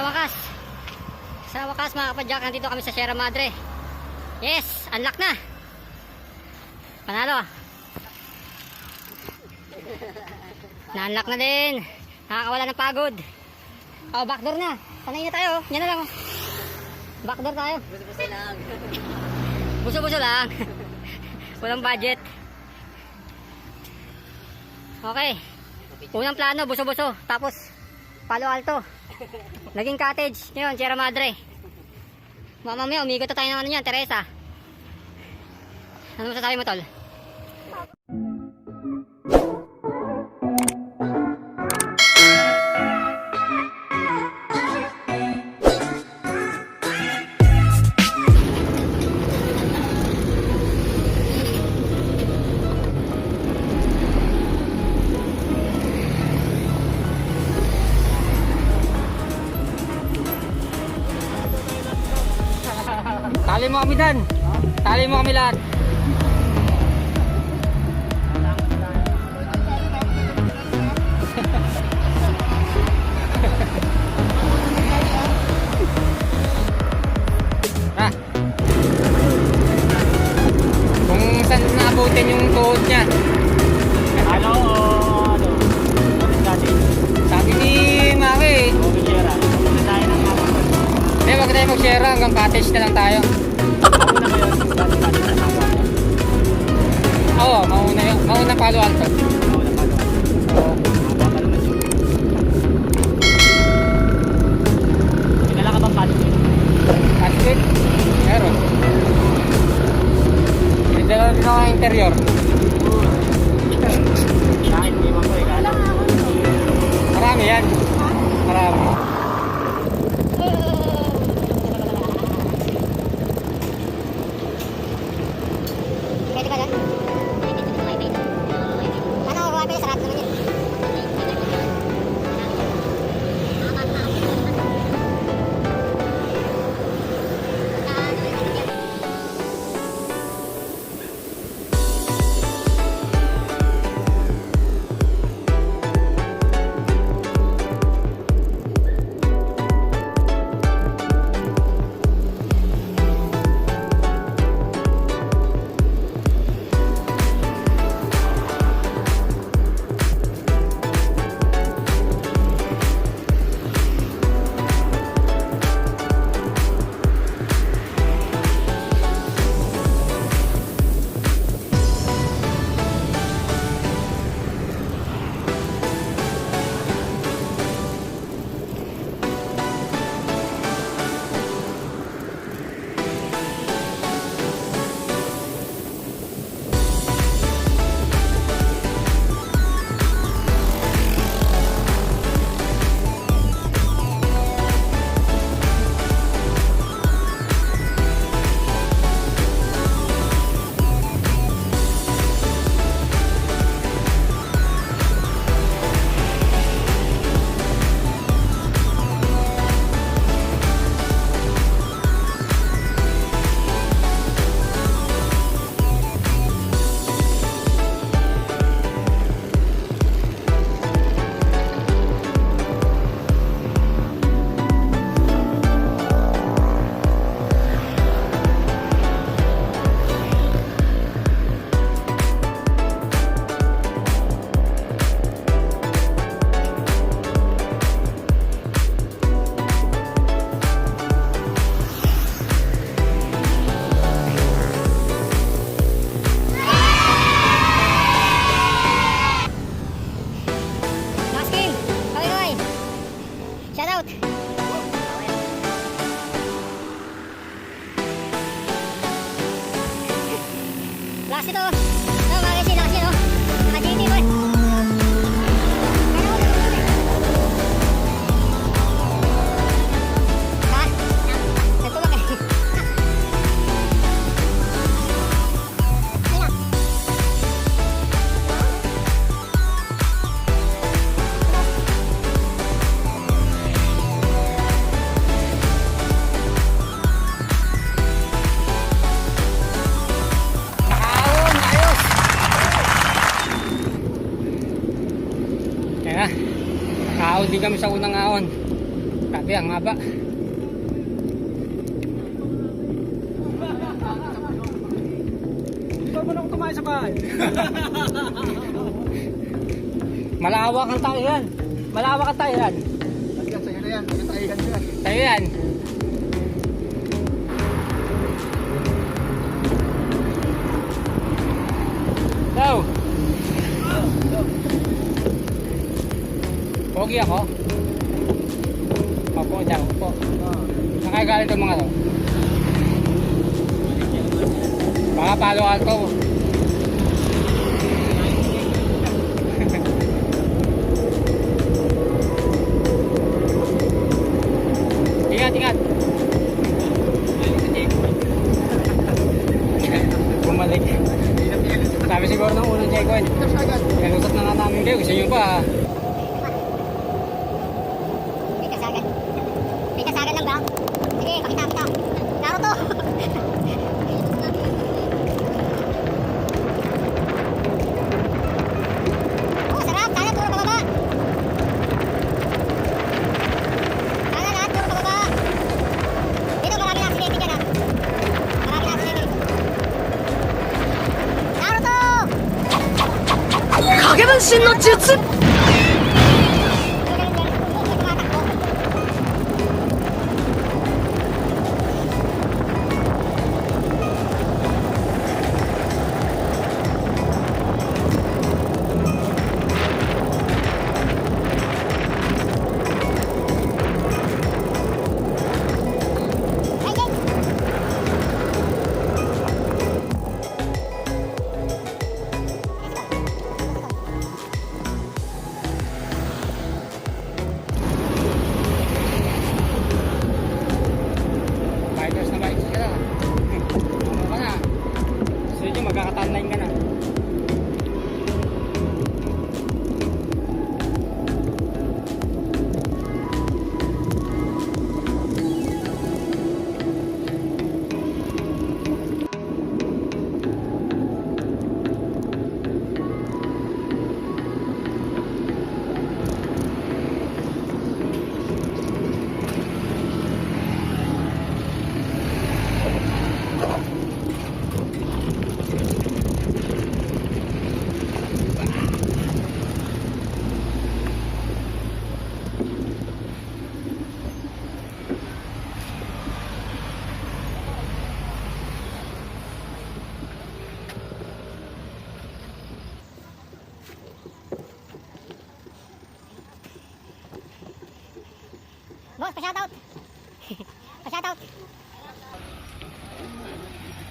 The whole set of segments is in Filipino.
Sa wakas. Sa wakas mga kapadyak, nandito kami sa Sierra Madre. Yes, unlock na. Panalo. Na-unlock na din. Nakakawala ng pagod. Oh, backdoor na. Sanay na tayo. Yan na lang. oh. Backdoor tayo. Buso-buso lang. Buso-buso lang. Walang budget. Okay. Unang plano, buso-buso. Tapos, Palo Alto. Naging cottage. Ngayon, Sierra Madre. Mamamaya, umigot na tayo ng ano yan, Teresa. Ano masasabi mo, Tol? Tali mo kami dan. Tali mo kami lahat. Din ang haba. Ikaw mo na kung tumayo sa bahay. Malawak ang tayo yan. Malawak ang tayo yan. Sa'yo na yan. Ko yan. Tayo yan. Go! Pogi ako. Dyan. Opo. Nakagalit ang mga to. Baka palo alto. 影分身の術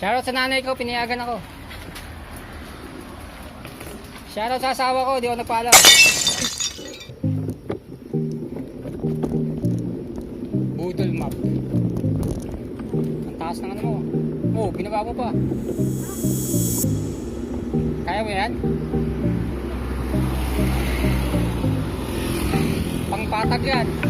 Shoutout sa nanay ko, pinayagan ako. Shoutout sa asawa ko, di ako nagpaalam. Budol map. Ang taas ng ano mo. Oh, binaba mo pa. Kaya mo yan? Pangpatag yan.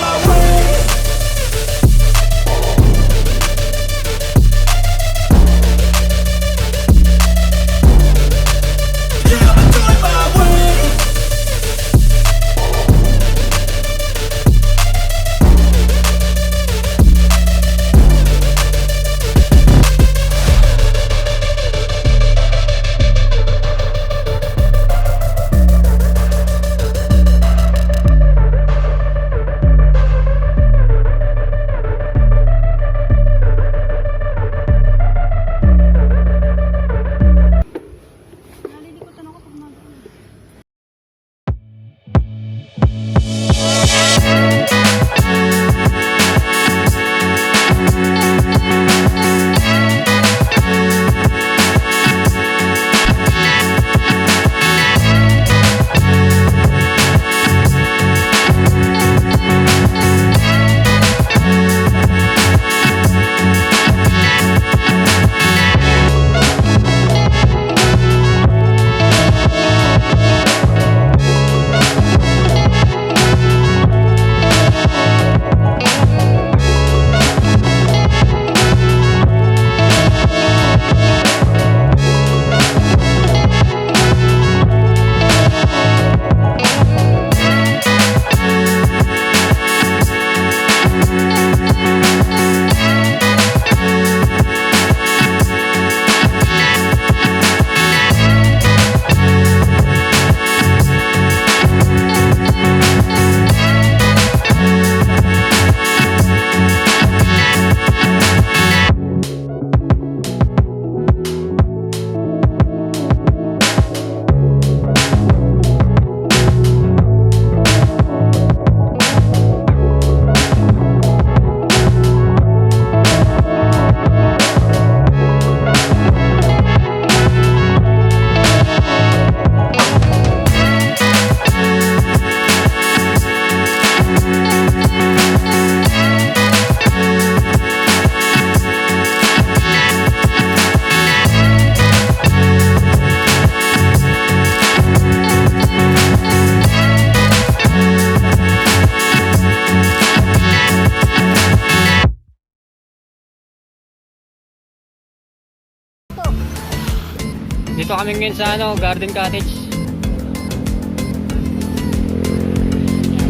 Dito kami ngayon sa ano, Garden Cottage.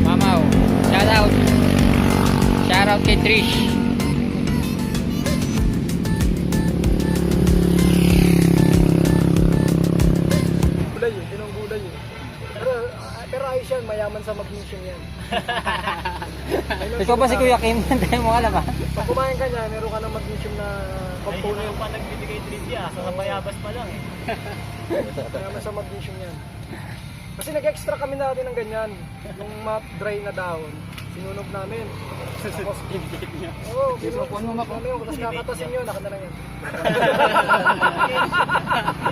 Mamaw, shout out. Shout out kay Trish. Gulay yun, pinong gulay yun. Pero, ah, pero ayos yan, mayaman sa magnesium yan. Ikaw ba si Kuya Kim? Hindi mo alam ah. Pag kumain ka niya, meron ka ng magnesium na component. pa nagbibigay trivia, sa bayabas pa lang eh. Mayaman sa magnesium yan. Kasi nag-extra kami natin ng ganyan. Yung mat dry na dahon, sinunog namin. Tapos, Oo, sinunog mo namin. Tapos kakatasin yun, nakita lang yan.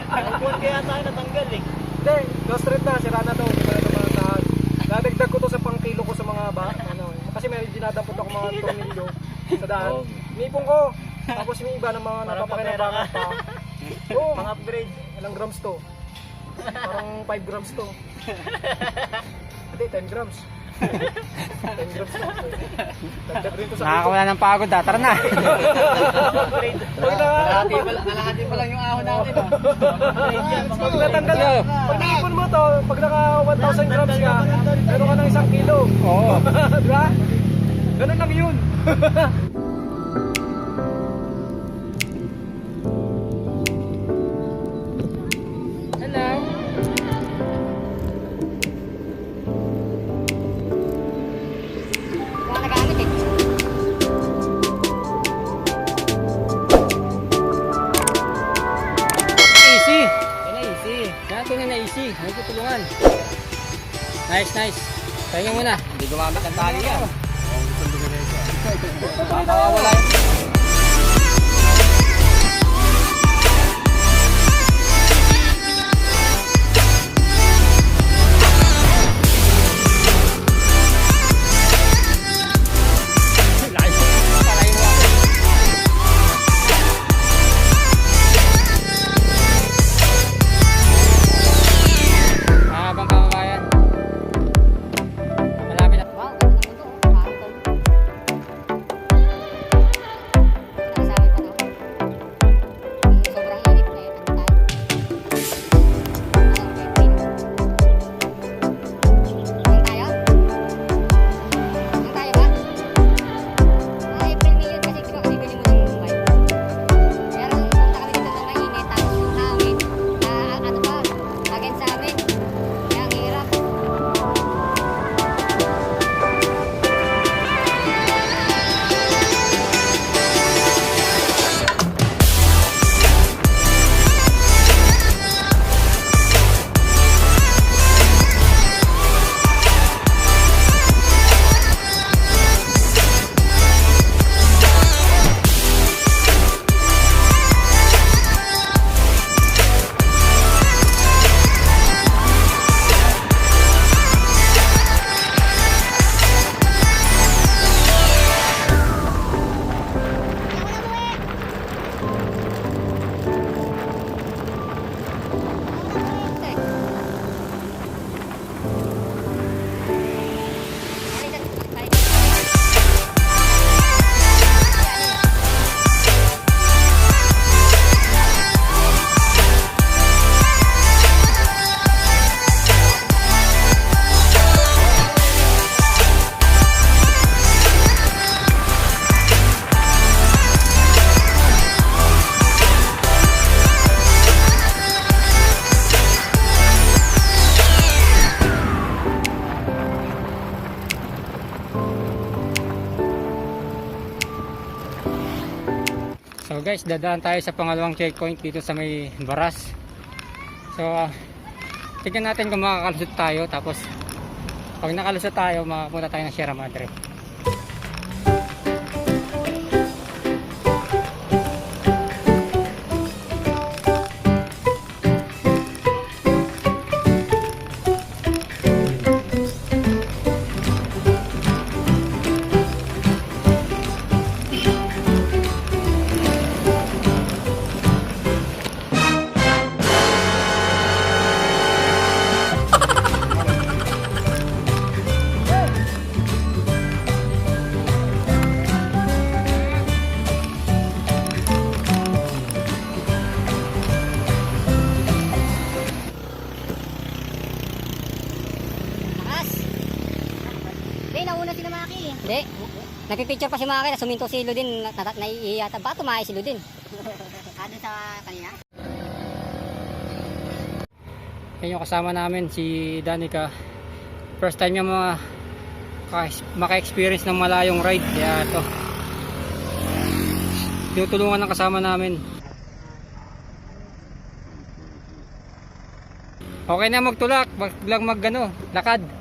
Ang buwan kaya tayo natanggal eh. Hindi, ghost red na, sira na to. Pa na ito malantahan. Dadagdag ko to sa pangkilo ko sa mga ba, ano, kasi may dinadampot ako mga tornilyo sa daan. Nipong ko. Tapos may iba ng mga napapakinabangan pa. Oo, Pang upgrade. ilang grams to? Parang 5 grams to. Hindi, 10 grams. 10 grams to. Dagdag rin to sa Nakakawala ng pagod ah. Tara na. Upgrade. Na, Kalahati pa lang yung ahon natin ah. pag natanggal, pag naipon mo to, pag naka 1,000 grams ka, meron ka ng isang kilo. Oo. Diba? Ganun lang yun. Nice, nice. Pahinga muna. Hindi gumamit ng tali yan. Baka wala yun. So guys, dadaan tayo sa pangalawang checkpoint dito sa may Baras. So, ah, tignan natin kung makakalusot tayo. Tapos, pag nakalusot tayo, makapunta tayo ng Sierra Madre. Hindi, nauna si Maki. Hindi. Nagpipicture pa si Maki na suminto si Ludin. Na, na, naiiyata. Baka tumahay si Ludin. ano sa kanina? Yan yung kasama namin, si Danica. First time niya mga maka- maka-experience ng malayong ride. Kaya ito. Tinutulungan ng kasama namin. Okay na magtulak, wag lang mag ano, lakad.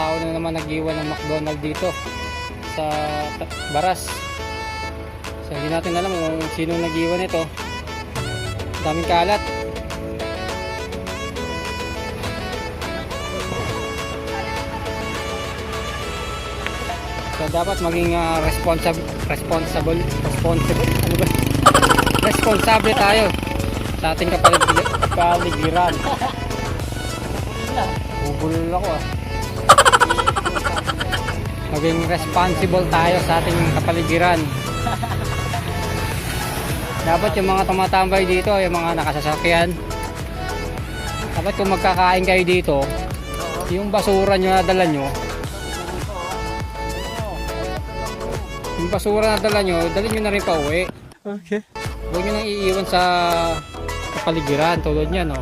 Tao na naman nag-iwan ng McDonald dito sa Baras. So hindi natin alam kung sino nag-iwan ito. Daming kalat. So dapat maging ah, responsible responsible responsible ano ba? Responsable tayo sa ating kapalig- kapaligiran. Bubulol ako ah. Maging responsible tayo sa ating kapaligiran. Dapat yung mga tumatambay dito, yung mga nakasasakyan, dapat kung magkakain kayo dito, yung basura nyo na dala nyo, yung basura na dala nyo, dalhin nyo na rin pa uwi. Okay. Huwag nyo nang iiwan sa kapaligiran tulad niya, no?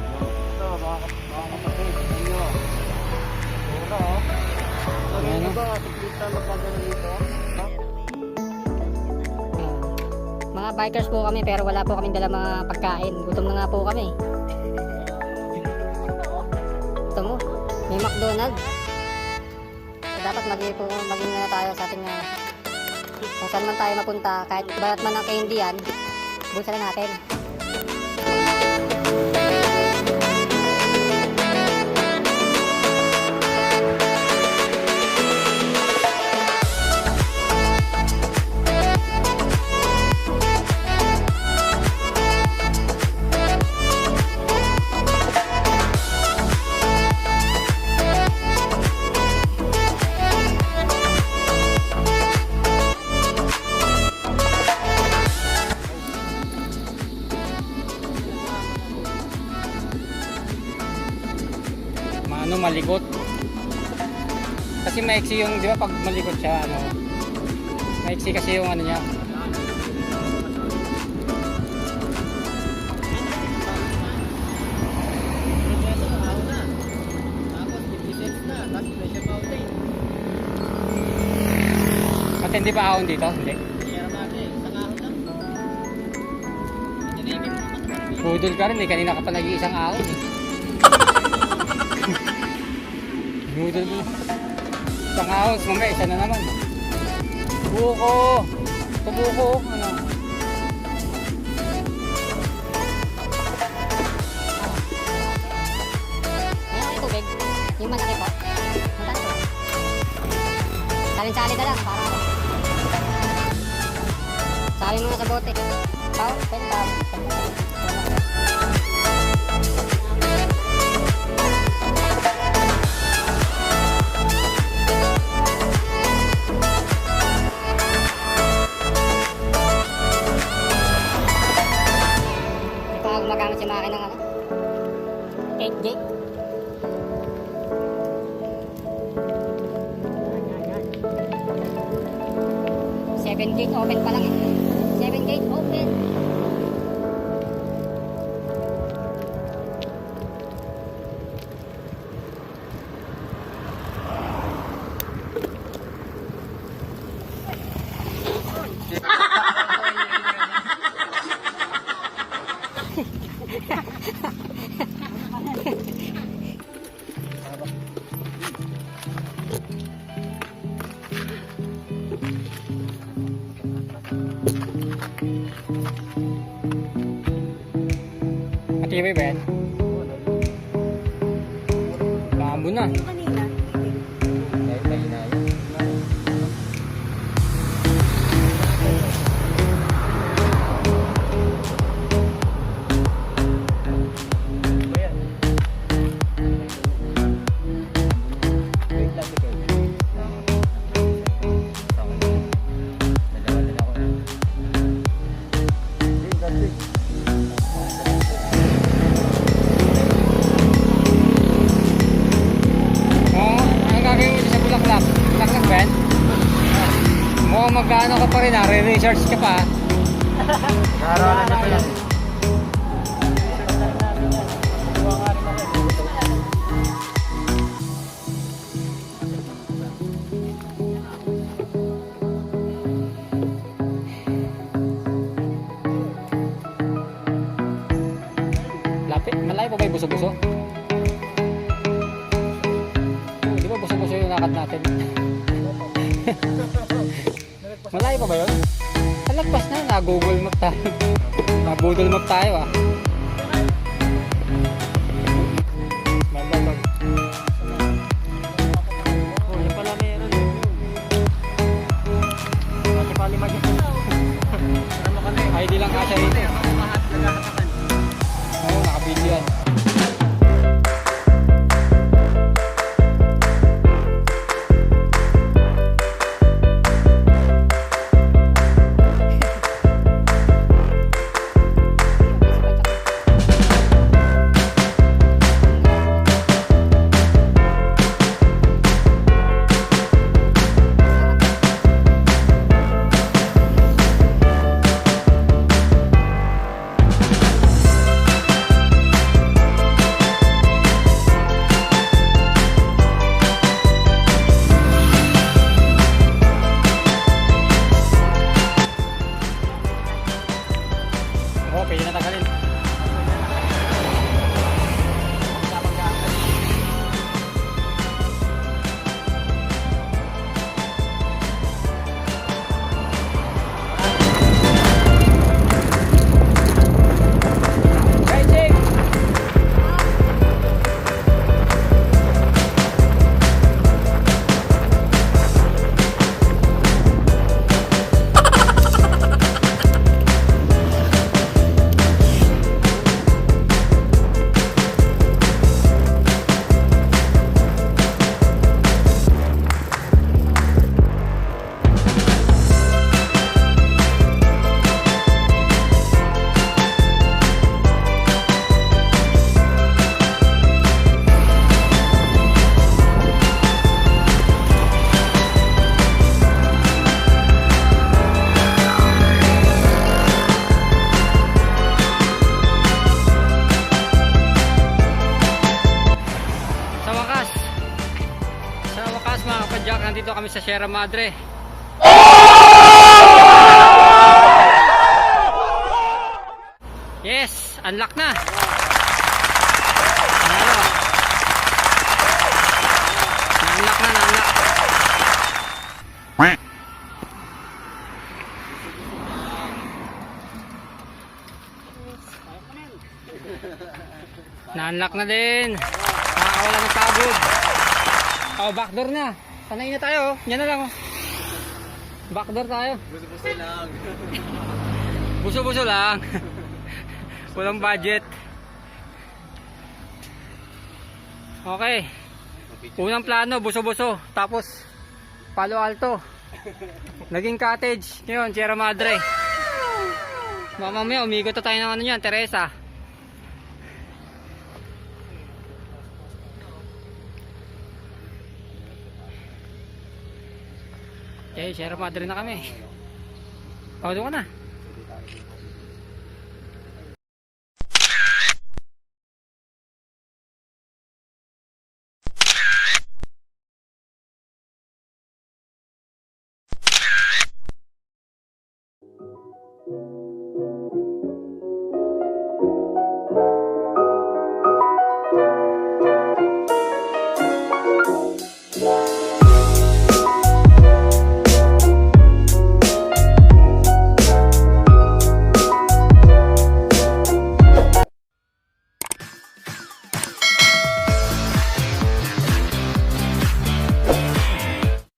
Magkagano dito? Ha? Ah, mga bikers po kami pero wala po kaming dala mga pagkain. Gutom na nga po kami. Ito mo, may McDonald's. So, dapat maging, na tayo sa ating uh, kung saan man tayo mapunta, kahit barat man ang candy yan, bulsa na natin. Maano, malikot. Kasi maiksi yung, di ba pag malikot siya, ano, maiksi kasi yung ano niya. Ba't hindi pa ahon dito? Hindi. Budol ka rin eh, kanina ka pa nag-iisang ahon eh. Budol mo. Isang ahon, mamaya isa na naman. Buko! Ito buko, ano? Yung malaki po. Magkano po? Salin-sali na lang para ano. Salin mo na sa bote. Pao, pwede ba? Hindi gate open pa lang eh. Seven gate open. Matibay ba yan? Bambo na. Dahil Mukhang magkano ka pa rin ah, re-recharge ka pa. Naralan na pala. Lapit, malayo pa ba yung buso-buso? Di ba buso-buso yung lakad natin? malayo pa ba yun? Talagpas na, na-google map tayo. Na-google map tayo ah. Wakas mga kapadyak, nandito kami sa Sierra Madre. Yes, unlock na. Na-unlock na, na-unlock. Na-unlock na din. Nakakawala ng pagod. Oh, backdoor na. Sanay na tayo. Yan na lang. Oh. Backdoor tayo. Buso-buso lang. Buso-buso lang. Walang budget. Okay. Unang plano, buso-buso. Tapos, Palo Alto. Naging cottage. Ngayon, Sierra Madre. Mamamaya, umigot na tayo ng ano yan, Teresa. Okay, Sierra Madre na kami. Doon ka na.